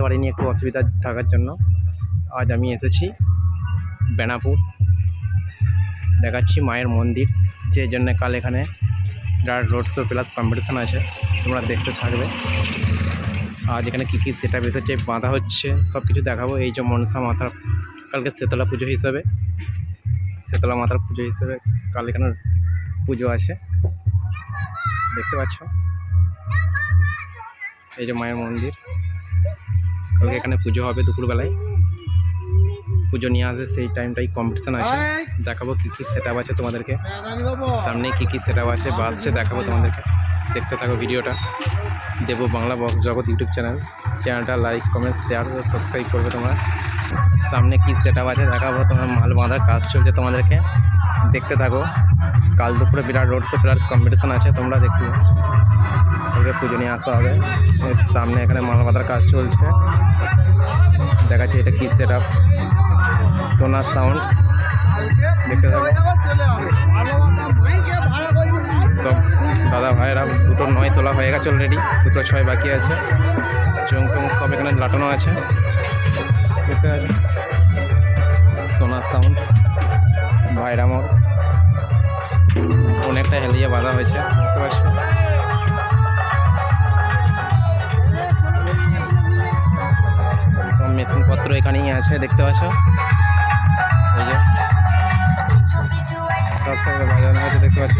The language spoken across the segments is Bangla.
আনতে পারিনি একটু অসুবিধা থাকার জন্য। আজ আমি এসেছি বেনাপুর। দেখাচ্ছি মায়ের মন্দির, যে জন্য কাল এখানে যার রোড শো প্লাস কম্পিটিশান আছে, তোমরা দেখতে থাকবে। আজ এখানে কী কী সেটা এসেছে, বাঁধা হচ্ছে সব কিছু দেখাবো। এই যে মনসা মাতার কালকে শীতলা পুজো হিসাবে, শীতলা মাতার পুজো হিসেবে কাল এখানে পুজো আছে। দেখতে পাচ্ছ? এই যে মায়ের মন্দির। কালকে এখানে পুজো হবে দুপুরবেলায়। পুজো নিয়ে আসবে সেই টাইমটাই কম্পিটিশান আছে। দেখাবো কী কী সেট আছে তোমাদেরকে। সামনে কী কী সেট আছে বাসছে দেখাবো তোমাদেরকে। দেখতে থাকো ভিডিওটা। দেবো Bangla box Jagat YouTube channel চ্যানেলটা লাইক কমেন্ট শেয়ার ও সাবস্ক্রাইব করবে তোমরা। সামনে কী সেট আছে দেখাবো তোমার মাল বাঁধার কাজ চলছে তোমাদেরকে। দেখতে থাকো। কাল দুপুরে বিরাট রোড শো প্লাস কম্পিটিশান আছে তোমরা দেখবে কালকে পুজো নিয়ে আসা হবে। সামনে এখানে মাল বাঁধার কাজ চলছে। দেখাচ্ছি এটা কি সেট আপ সোনার সাউন্ড দেখতে সব দাদা ভাইয়েরা, দুটো নয় তোলা হয়ে গেছে অলরেডি দুটো ছয় বাকি আছে। চং টং সব এখানে লাটানো আছে। দেখতে আছে সোনার সাউন্ড ভাইরা মোর অনেকটা হেলিয়ে বাঁধা হয়েছে। দেখতে পাচ্ছ মেশিনপত্র এখানেই আছে দেখতে পাচ্ছ? দেখতে পাচ্ছ?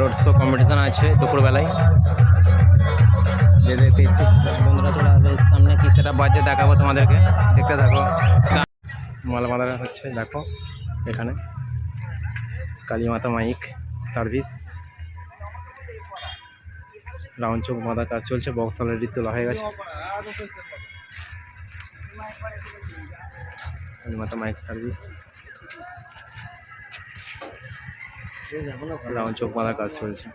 রোড শো কম্পিটিশান আছে দুপুরবেলায়। যেতে যেতে বন্ধুরা চলে আসবে সামনে কি সেটা বাজে দেখাবো তোমাদেরকে। দেখতে থাকো। মাল বাঁধা হচ্ছে, দেখো, এখানে। কালীমাতা মাইক সার্ভিস রাউন্ড চোখ বাঁধা কাজ চলছে বক্স অলরেডি তোলা হয়ে গেছে। কালীমাতা মাইক সার্ভিস রাউন্ড চোখ বাঁধা কাজ চলছে।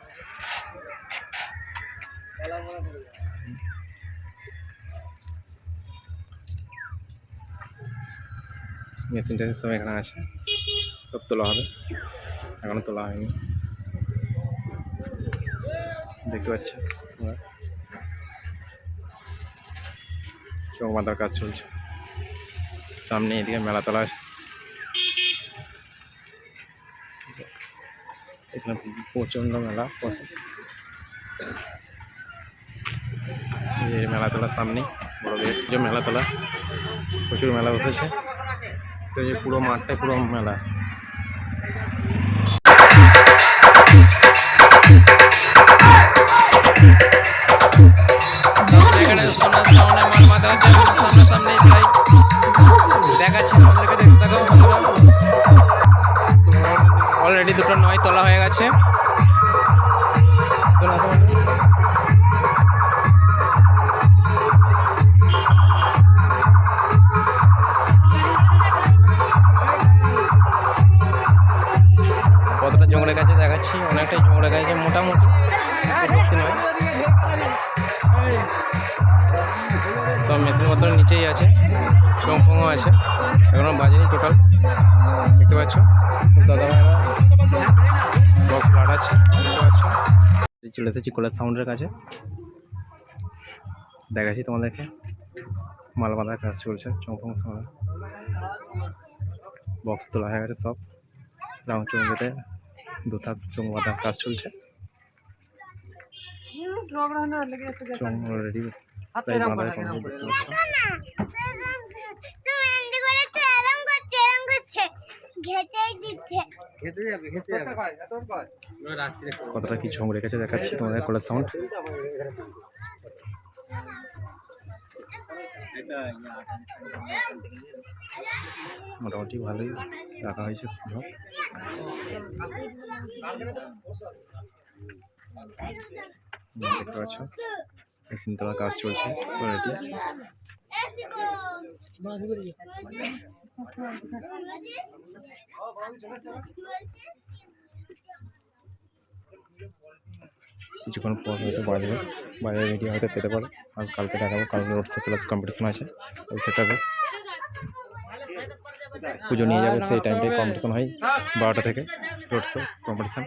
মেশিন টেশিন সব এখানে আছে। সব তোলা হবে। এখনও তোলা হয়নি। দেখতে পাচ্ছ? চোখ বাঁধার কাজ চলছে। সামনে এদিকে মেলা তোলা আছে। এখানে প্রচণ্ড মেলা এই যে মেলা তোলার সামনে বড় যে মেলা তোলা প্রচুর মেলা বসেছে। তো এই পুরো মাঠটাই পুরো মেলা। সামনে মাল তোলা হয়ে গেছে। কতটা জঙ্গলে গেছে দেখাচ্ছি, অনেকটাই জঙ্গলে গেছে মোটামুটি। নয়। সব মেশিনপত্র নিচেই আছে চমফংও আছে, এখনও বাজেনি টোটাল দেখতে পাচ্ছ দাদা ভাইরা বক্স দেখতে পাচ্ছ চলে এসেছি কোলার সাউন্ডের কাছে। দেখাচ্ছি তোমাদেরকে। মাল বাঁধার কাজ চলছে চমফং সাউন্ড। বক্স তোলা হয়ে গেছে সব। রাউন্ড চৌমুখেতে দু থাক চোখ বাঁধার কাজ চলছে। করছে ঘেটেই দিচ্ছে। কতটা কি ঝোঁক রেখেছে দেখাচ্ছি তোমাদের কোলার সাউন্ড মোটামুটি ভালোই রাখা হয়েছে ঝোঁক দেখতে পাচ্ছ মেশিন তোলার কাজ চলছে অলরেডি কিছুক্ষণ পর হয়তো বাজবে বাজারে ভিডিও হয়তো পেতে পারো। আর কালকে দেখাবো। কালকে শো প্লাস কম্পিটিশন আছে। ওই সেটাবে পুজো নিয়ে যাবে সেই টাইমটাই কম্পিটিশন হয়। বারোটা থেকে। Show competition